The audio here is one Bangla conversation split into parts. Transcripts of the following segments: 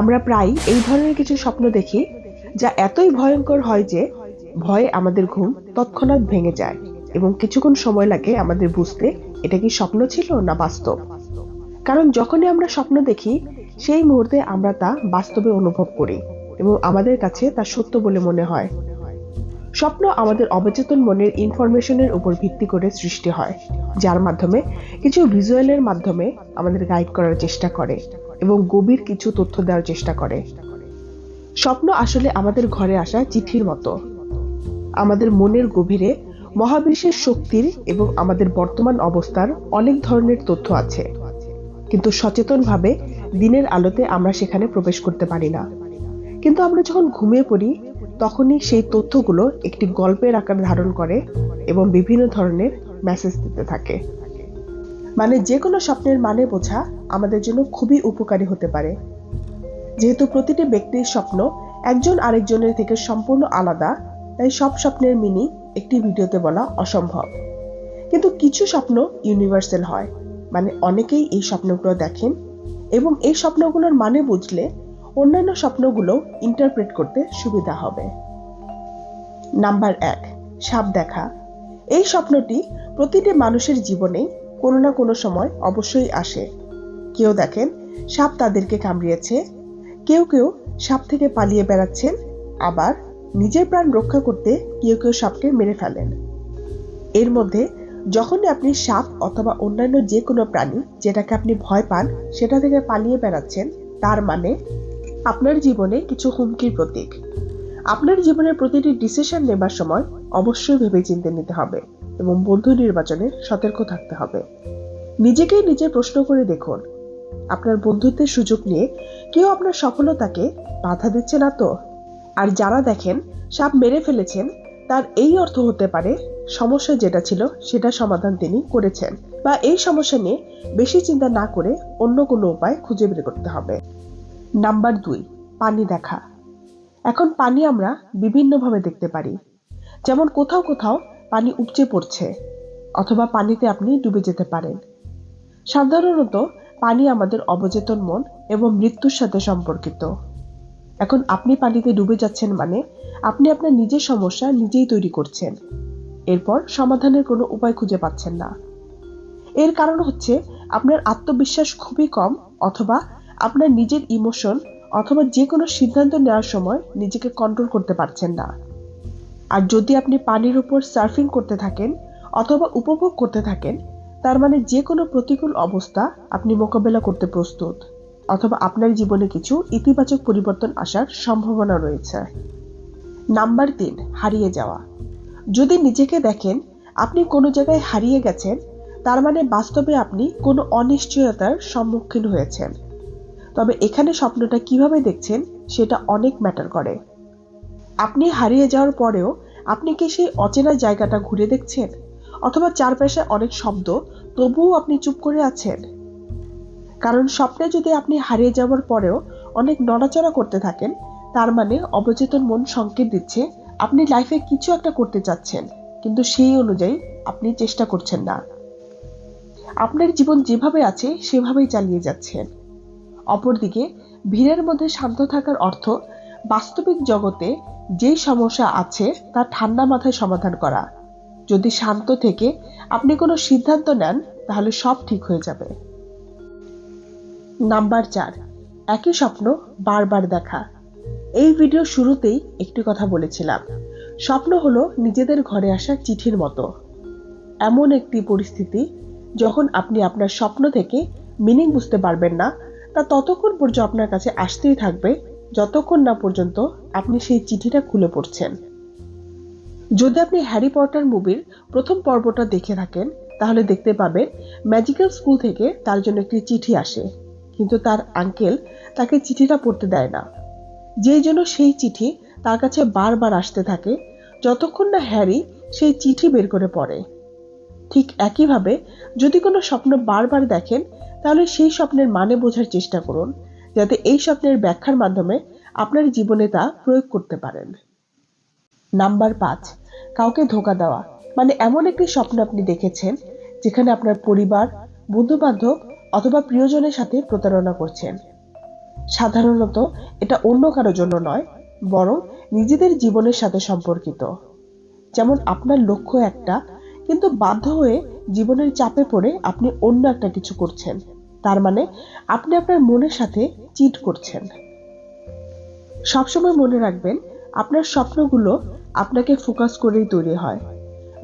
আমরা প্রায় এই ধরনের কিছু স্বপ্ন দেখি যা এতই ভয়ঙ্কর হয় যে ভয়ে আমাদের ঘুম তৎক্ষণাৎ ভেঙে যায় এবং কিছুক্ষণ সময় লাগে আমাদের বুঝতে এটা কি স্বপ্ন ছিল না বাস্তব। কারণ যখনই আমরা স্বপ্ন দেখি, সেই মুহূর্তে আমরা তা বাস্তবে অনুভব করি এবং আমাদের কাছে তা সত্য বলে মনে হয়। স্বপ্ন আমাদের অবচেতন মনের ইনফরমেশনের উপর ভিত্তি করে সৃষ্টি হয়, যার মাধ্যমে কিছু ভিজুয়ালের মাধ্যমে আমাদের গাইড করার চেষ্টা করে। এবং গভীর কিছু তথ্য দেওয়ার চেষ্টা করে। স্বপ্ন আসলে আমাদের ঘরে আসা চিঠির মতো। আমাদের মনের গভীরে মহাবিশ্বের শক্তির এবং আমাদের বর্তমান অবস্থার অনেক ধরনের তথ্য আছে। কিন্তু সচেতনভাবে দিনের আলোতে আমরা সেখানে প্রবেশ করতে পারি না। কিন্তু আমরা যখন ঘুমিয়ে পড়ি, তখনই সেই তথ্যগুলো একটি গল্পের আকার ধারণ করে এবং বিভিন্ন ধরনের মেসেজ দিতে থাকে। মানে যে কোনো স্বপ্নের মানে বোঝা আমাদের জন্য খুবই উপকারী হতে পারে। যেহেতু প্রতিটি ব্যক্তির স্বপ্ন একজন আরেকজনের থেকে সম্পূর্ণ আলাদা, তাই সব স্বপ্নের মিনি একটি ভিডিওতে বলা অসম্ভব। কিন্তু কিছু স্বপ্ন ইউনিভার্সাল হয় মানে অনেকেই এই স্বপ্নগুলো দেখেন এবং এই স্বপ্নগুলোর মানে বুঝলে অন্যান্য স্বপ্নগুলো ইন্টারপ্রেট করতে সুবিধা হবে। নাম্বার এক, সাপ দেখা। এই স্বপ্নটি প্রতিটি মানুষের জীবনে কোনো না কোনো সময় অবশ্যই আসে। কেউ দেখেন সাপ তাদেরকে কামড়িয়েছে, কেউ কেউ সাপ থেকে পালিয়ে বেড়াচ্ছেন, আবার নিজের প্রাণ রক্ষা করতে কেউ কেউ সাপকে মেরে ফেলেন। এর মধ্যে যখনই আপনি সাপ অথবা অন্যান্য যে কোনো প্রাণী যেটাকে আপনি ভয় পান সেটা থেকে পালিয়ে বেড়াচ্ছেন, তার মানে আপনার জীবনে কিছু হুমকির প্রতীক। আপনার জীবনের প্রতিটি ডিসিশন নেবার সময় অবশ্যই ভেবে চিন্তে নিতে হবে। এবং বন্ধু নির্বাচনে সতর্ক থাকতে হবে। নিজেকেই নিজে প্রশ্ন করে দেখুন। আপনার বন্ধুত্বের সুযোগ নিয়ে কেউ আপনার সফলতাকে বাধা দিচ্ছে না তো? আর যারা দেখেন, সাপ মেরে ফেলেছেন, তার এই অর্থ হতে পারে, সমস্যা যেটা ছিল সেটা সমাধান তিনি করেছেন বা এই সমস্যা নিয়ে বেশি চিন্তা না করে অন্য কোনো উপায় খুঁজে বের করতে হবে। নাম্বার দুই, পানি দেখা। এখন পানি আমরা বিভিন্নভাবে দেখতে পারি। যেমন কোথাও কোথাও পানি উপচে পড়ছে, অথবা পানিতে আপনি ডুবে যেতে পারেন। সাধারণত পানি আমাদের অবচেতন মন এবং মৃত্যুর সাথে সম্পর্কিত। এখন আপনি পানিতে ডুবে যাচ্ছেন মানে আপনি আপনার নিজের সমস্যা নিজেই তৈরি করছেন। এরপর সমাধানের কোনো উপায় খুঁজে পাচ্ছেন না। এর কারণ হচ্ছে আপনার আত্মবিশ্বাস খুবই কম অথবা আপনার নিজের ইমোশন অথবা যে কোনো সিদ্ধান্ত নেওয়ার সময় নিজেকে কন্ট্রোল করতে পারছেন না। আর যদি আপনি পানির উপর সার্ফিং করতে থাকেন অথবা উপভোগ করতে থাকেন, তার মানে যে কোনো প্রতিকূল অবস্থা আপনি মোকাবেলা করতে প্রস্তুত, অথবা আপনার জীবনে কিছু ইতিবাচক পরিবর্তন আসার সম্ভাবনা রয়েছে। নাম্বার তিন, হারিয়ে যাওয়া। যদি নিজেকে দেখেন আপনি কোনো জায়গায় হারিয়ে গেছেন, তার মানে বাস্তবে আপনি কোনো অনিশ্চয়তার সম্মুখীন হয়েছেন। তবে এখানে স্বপ্নটা কীভাবে দেখছেন সেটা অনেক ম্যাটার করে। আপনি হারিয়ে যাওয়ার পরেও আপনি কি সেই অচেনা জায়গাটা ঘুরে দেখছেন? অথবা চারপাশে অনেক শব্দ, তবুও আপনি চুপ করে আছেন? কারণ স্বপ্নে যদি আপনি হারিয়ে যাওয়ার পরেও অনেক নড়াচড়া করতে থাকেন, তার মানে অবচেতন মন সংকেত দিচ্ছে, আপনি লাইফে কিছু একটা করতে চাচ্ছেন, কিন্তু সেই অনুযায়ী আপনি চেষ্টা করছেন না। আপনার জীবন যেভাবে আছে, সেভাবেই চালিয়ে যাচ্ছেন। অপরদিকে, ভিড়ের মধ্যে শান্ত থাকার অর্থ বাস্তবিক জগতে যেই সমস্যা আছে তা ঠান্ডা মাথায় সমাধান করা। যদি শান্ত থেকে আপনি কোনো সিদ্ধান্ত নেন, তাহলে সব ঠিক হয়ে যাবে। নাম্বার চার, একই স্বপ্ন বারবার দেখা। এই ভিডিও শুরুতেই একটি কথা বলেছিলাম। স্বপ্ন হলো নিজেদের ঘরে আসা চিঠির মতো। এমন একটি পরিস্থিতি যখন আপনি আপনার স্বপ্ন থেকে মিনিং বুঝতে পারবেন না, তা ততক্ষণ পর্যন্ত আপনার কাছে আসতেই থাকবে যতক্ষণ না পর্যন্ত আপনি সেই চিঠিটা খুলে পড়ছেন। যদি আপনি হ্যারি পটার মুভির প্রথম পর্বটা দেখে থাকেন, তাহলে দেখতে পাবেন ম্যাজিক্যাল স্কুল থেকে তার জন্য একটি চিঠি আসে। কিন্তু তার আঙ্কেল তাকে চিঠিটা পড়তে দেয় না। যেই জন্য সেই চিঠি তার কাছে বারবার আসতে থাকে, যতক্ষণ না হ্যারি সেই চিঠি বের করে পড়ে। ঠিক একইভাবে যদি কোনো স্বপ্ন বারবার দেখেন, তাহলে সেই স্বপ্নের মানে বোঝার চেষ্টা করুন। যাতে এই স্বপ্নের ব্যাখ্যার মাধ্যমে আপনার জীবনে তা প্রয়োগ করতে পারেন। নাম্বার পাঁচ, কাউকে ধোকা দেওয়া। মানে এমন একটি স্বপ্ন আপনি দেখেছেন, যেখানে আপনার পরিবার বন্ধু বান্ধব অথবা প্রিয়জনের সাথে প্রতারণা করছেন। সাধারণত এটা অন্য কারও জন্য নয়, বরং নিজেদের জীবনের সাথে সম্পর্কিত। যেমন আপনার লক্ষ্য একটা, কিন্তু বাধ্য হয়ে জীবনের চাপে পড়ে আপনি অন্য একটা কিছু করছেন। তার মানে আপনি আপনার মনের সাথে চিট করছেন। সবসময় মনে রাখবেন, আপনার স্বপ্নগুলো আপনাকে ফোকাস করেই তৈরি হয়।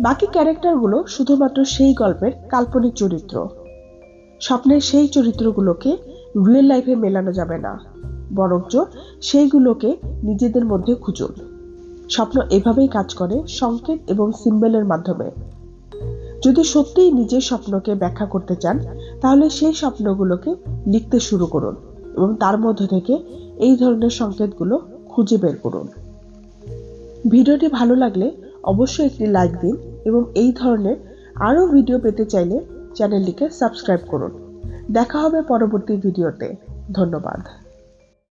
বাকি ক্যারেক্টারগুলো শুধুমাত্র সেই গল্পের কাল্পনিক চরিত্র। স্বপ্নের সেই চরিত্রগুলোকে রিয়েল লাইফে মেলানো যাবে না। বরঞ্চ সেইগুলোকে নিজেদের মধ্যে খুঁজুন। স্বপ্ন এভাবেই কাজ করে সংকেত এবং সিম্বলের মাধ্যমে। যদি সত্যিই নিজের স্বপ্নকে ব্যাখ্যা করতে চান, তাহলে সেই স্বপ্নগুলোকে লিখতে শুরু করুন এবং তার মধ্য থেকে এই ধরনের সংকেতগুলো খুঁজে বের করুন। ভিডিওটি ভালো লাগলে অবশ্যই একটি লাইক দিন এবং এই ধরনের আরও ভিডিও পেতে চাইলে চ্যানেলটিকে সাবস্ক্রাইব করুন। দেখা হবে পরবর্তী ভিডিওতে। ধন্যবাদ।